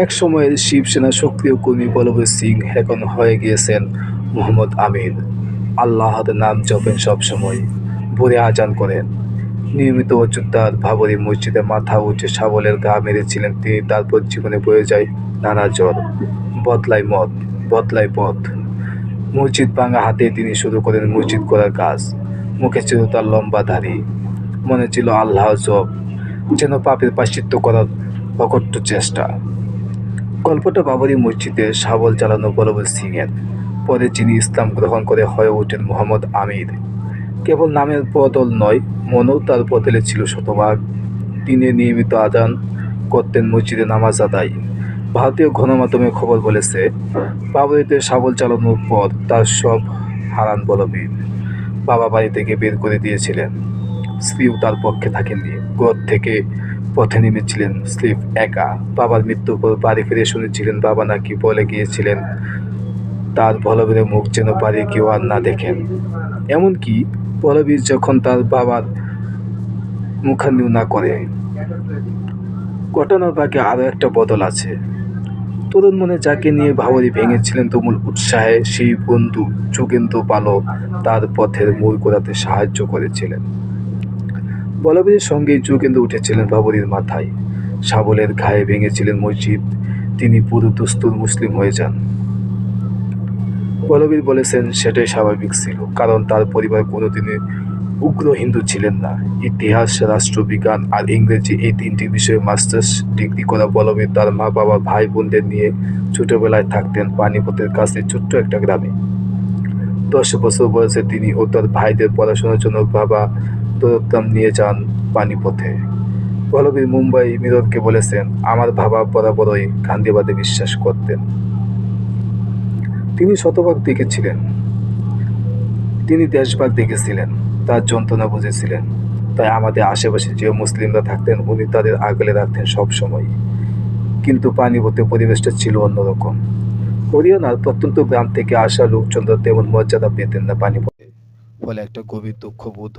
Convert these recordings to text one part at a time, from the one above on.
এক সময়ের শিবসেনা সক্রিয় কর্মী বলবীর সিং এখন হয়ে গিয়েছেন মোহাম্মদ আমির আল্লাহর নাম জপেন সবসময় ভোরে আজান করেন। নিয়মিত অযোধ্যার ভাবরী মসজিদে মাথা উঠে সাবলের গা মেরেছিলেন তিনি, তারপর জীবনে বয়ে যায় নানা জ্বর, বদলায় মত বদলায় পথ। মসজিদ ভাঙা হাতে তিনি শুরু করেন মসজিদ করার কাজ। মুখে ছিল তার লম্বা দাড়ি, মনে ছিল আল্লাহ জব, যেন পাপের পাশ্চিত্য করার অকট্য চেষ্টা। গল্পটা বাবরি মসজিদে শাবল চালানো বলবীর সিংয়ের পরে যিনি ইসলাম গ্রহণ করে হয়ে ওঠেন মোহাম্মদ আমির। কেবল নামের বদল নয়, মনও তার বদলে ছিল শতভাগ। দিনে নিয়মিত আজান করতেন মসজিদে নামাজ আদায়। ভারতীয় গণমাধ্যমে খবর বলেছে, বাবরিতে শাবল চালানোর পর তার সব হারান বলবীর বাবা বাড়ি থেকে বের করে দিয়েছিলেন। স্ত্রীও তার পক্ষে থাকেননি। ঘর থেকে পথে নেমেছিলেন, স্লিপ একা। বাবার মৃত্যুর পর বাড়ি ফিরে শুনেছিলেন, বাবা নাকি বলে গিয়েছিলেন, তার বলবীরের মুখ যেন বাড়ি কেউ আর না দেখেন। এমনকি বলবীর যখন তার বাবার মুখান্নিও না করে, ঘটনার বাকি আরও একটা বদল আছে। তরুণ মনে যাকে নিয়ে ভাবরি ভেঙেছিলেন তুমুল উৎসাহে, সেই বন্ধু যোগেন্দ্র পালক তার পথের মূল করাতে সাহায্য করেছিলেন। বলবীরের সঙ্গে যোগেন্দ্র উঠেছিলেন বাবরির মাথায়। সাবলের ঘায়ে ভেঙেছিলেন মসজিদ। তিনি পুরো দুস্তুর মুসলিম হয়ে যান। বলবীর বলেছেন, সেটাই স্বাভাবিক ছিল, কারণ তার পরিবার কোনোদিনই উগ্র হিন্দু ছিলেন না। ইতিহাস, রাষ্ট্রবিজ্ঞান আর ইংরেজি এই তিনটি বিষয়ে মাস্টার্স ডিগ্রি করা বলবীর তার মা বাবা, ভাই বোনদের নিয়ে ছোটবেলায় থাকতেন পানিপথের কাছে ছোট্ট একটা গ্রামে। দশ বছর বয়সে তিনি ও তার ভাইদের পড়াশোনার জন্য বাবা দৌড়াম নিয়ে যান পানিপথে। পল্লবীর মুম্বাই মিররকে বলেছেন, আমার বাবা বরাবরই গান্ধীবাদে বিশ্বাস করতেন। তিনি শতভাগ দেখেছিলেন। তিনি দেশভাগ দেখেছিলেন, তার যন্ত্রণা বুঝেছিলেন। তাই আমাদের আশেপাশে যে মুসলিমরা থাকতেন, উনি তাদের আগলে রাখতেন সবসময় কিন্তু পানিপথে পরিবেশটা ছিল অন্যরকম। হরিয়ানার প্রত্যন্ত গ্রাম থেকে আসা লোকজনরা তেমন মর্যাদা পেতেন না পানিপথে। ফলে একটা গভীর দুঃখবোধ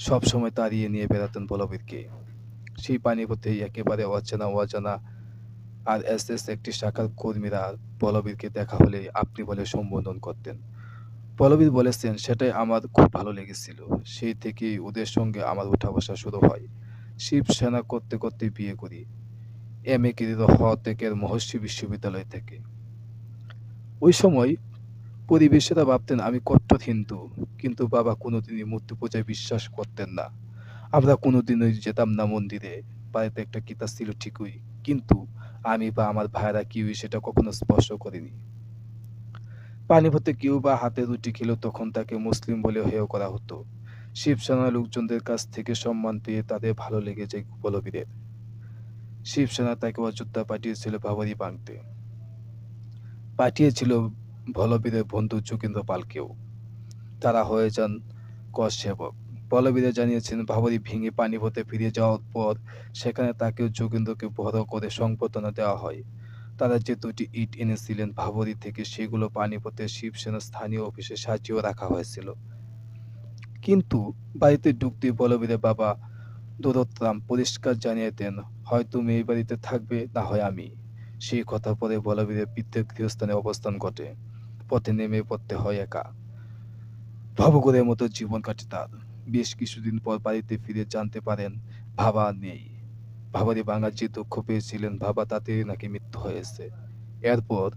সব সময় তাড়িয়ে নিয়ে বেড়াতেন বলবীরকে। সেই পানিপথেই একেবারে অচেনা অজানা আর এস এস একটি শাখার কর্মীরা বলবীরকে দেখা হলে আপনি বলে সম্বোধন করতেন। বলবীর বলেছেন, সেটাই আমার খুব ভালো লেগেছিল। সেই থেকেই ওদের সঙ্গে আমার উঠা বসা শুরু হয়। শিবসেনা করতে করতে বিয়ে করি। এম এ কৃত হতেকের মহর্ষি বিশ্ববিদ্যালয় থেকে। ওই সময় পরিবেশেরা ভাবতেন, আমি কট্টর হিন্দু কিন্তু বাবা কোনোদিনই মূর্তি পূজায় বিশ্বাস করতেন না। আমরা কোনোদিনই যেতাম না মন্দিরে। বাড়িতে একটা কিতাব ছিল ঠিকই। কিন্তু আমি বা আমার ভাইরা কেউই সেটা কখনো স্পর্শ করিনি। পানিপথে কেউ বা হাতে রুটি খেলো তখন তাকে মুসলিম বলে হেয় করা হতো। শিবসেনা লোকজনদের কাছ থেকে সম্মান পেয়ে তাদের ভালো লেগে যায় বলবীরের। শিবসেনা তাকে অযোধ্যা পাঠিয়েছিল বাবরি ভাঙতে পাঠিয়েছিল বলবীরের বন্ধু যোগেন্দ্র পালকেও। তারা হয়ে যান কর সেবক। বলবীরে জানিয়েছেন ভাবরি ভেঙে পানিপথে ফিরে যাওয়ার পর সেখানে তাকেও যোগেন্দ্রকে বড় করে সংবর্ধনা দেওয়া হয়। তারা যে দুটি ইট এনেছিলেন ভাবরি থেকে সেগুলো পানিপথে শিবসেনা স্থানীয় অফিসে সাজিয়েও রাখা হয়েছিল। কিন্তু বাড়িতে ঢুকতে বলবীরের বাবা দৌরত্রাম পরিষ্কার জানিয়ে দেন হয় তুমি এই বাড়িতে থাকবে, না হয় আমি। সেই কথা পরে বলবীরের পিতৃ গৃহস্থানে অবস্থান ঘটে। পথে নেমে পড়তে হয় একা। ভবঘরের মতো জীবন কাটে তার। বেশ কিছুদিন পর বাড়িতে ফিরে জানতে পারেন, ভাবা নেই। ভাবারি বাঙার যে দুঃখ পেয়েছিলেন, ভাবা তাতে নাকি মৃত্যু হয়েছে। এরপর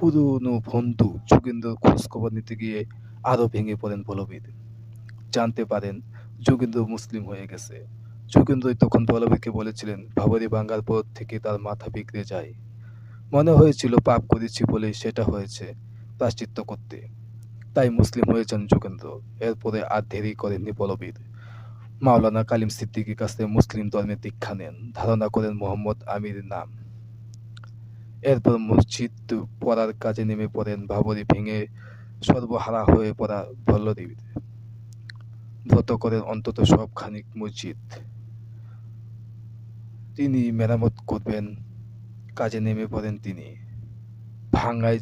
পুরনো বন্ধু যোগেন্দ্র খোঁজ খবর নিতে গিয়ে আরও ভেঙে পড়েন বলবীর। জানতে পারেন, যোগেন্দ্র মুসলিম হয়ে গেছে। যোগেন্দ্রই তখন বলবীরকে বলেছিলেন ভাবারি বাঙ্গার পর থেকে তার মাথা বিগড়ে যায়। মনে হয়েছিল পাপ করেছি বলে সেটা হয়েছে। প্রাশ্চিত্য করতে তাই মুসলিম হয়েছেন যোগেন্দ্র। এরপরে আর দেরি করেননি বলবীর। মাওলানা কালিম সিদ্দিকির কাছে মুসলিম ধর্মে দীক্ষা নেন। ধারণা করেন মোহাম্মদ আমির নাম। এরপর মসজিদ পড়ার কাজে নেমে পড়েন বাবরি ভেঙে সর্বহারা হয়ে পড়া বল্লদেবী ব্রত করেন অন্তত সব খানিক মসজিদ। তিনি মেরামত করবেন। কাজে নেমে পড়েন তিনি।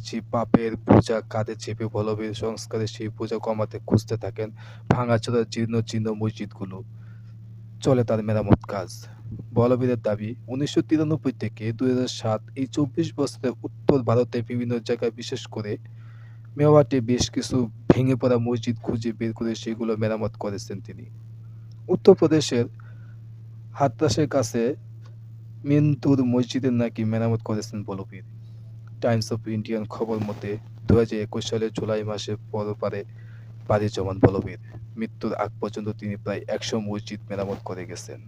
যে পাপের পূজা, কাঁধে চেপে বলবীর সংস্কারে সেই পূজা কমাতে খুঁজতে থাকেন ভাঙাচোরা জীর্ণ জীর্ণ মসজিদগুলো। চলে তার মেরামত কাজ। বলবীরের দাবি, উনিশশো তিরানব্বই থেকে দুই সাত এই চব্বিশ বছরে উত্তর ভারতে বিভিন্ন জায়গায় বিশেষ করে মেওয়াটে বেশ কিছু ভেঙে পড়া মসজিদ খুঁজে বের করে সেগুলো মেরামত করেছেন তিনি। উত্তরপ্রদেশের হাতরাসের কাছে মিন্তুর মসজিদের নাকি মেরামত করেছেন বলবীর। টাইমস অফ ইন্ডিয়ান খবর মতে দু হাজার একুশ সালের জুলাই মাসে পরপারে পাড়ি জমান বলবীর। মৃত্যুর আগ পর্যন্ত তিনি প্রায় একশো মসজিদ মেরামত করে গেছেন।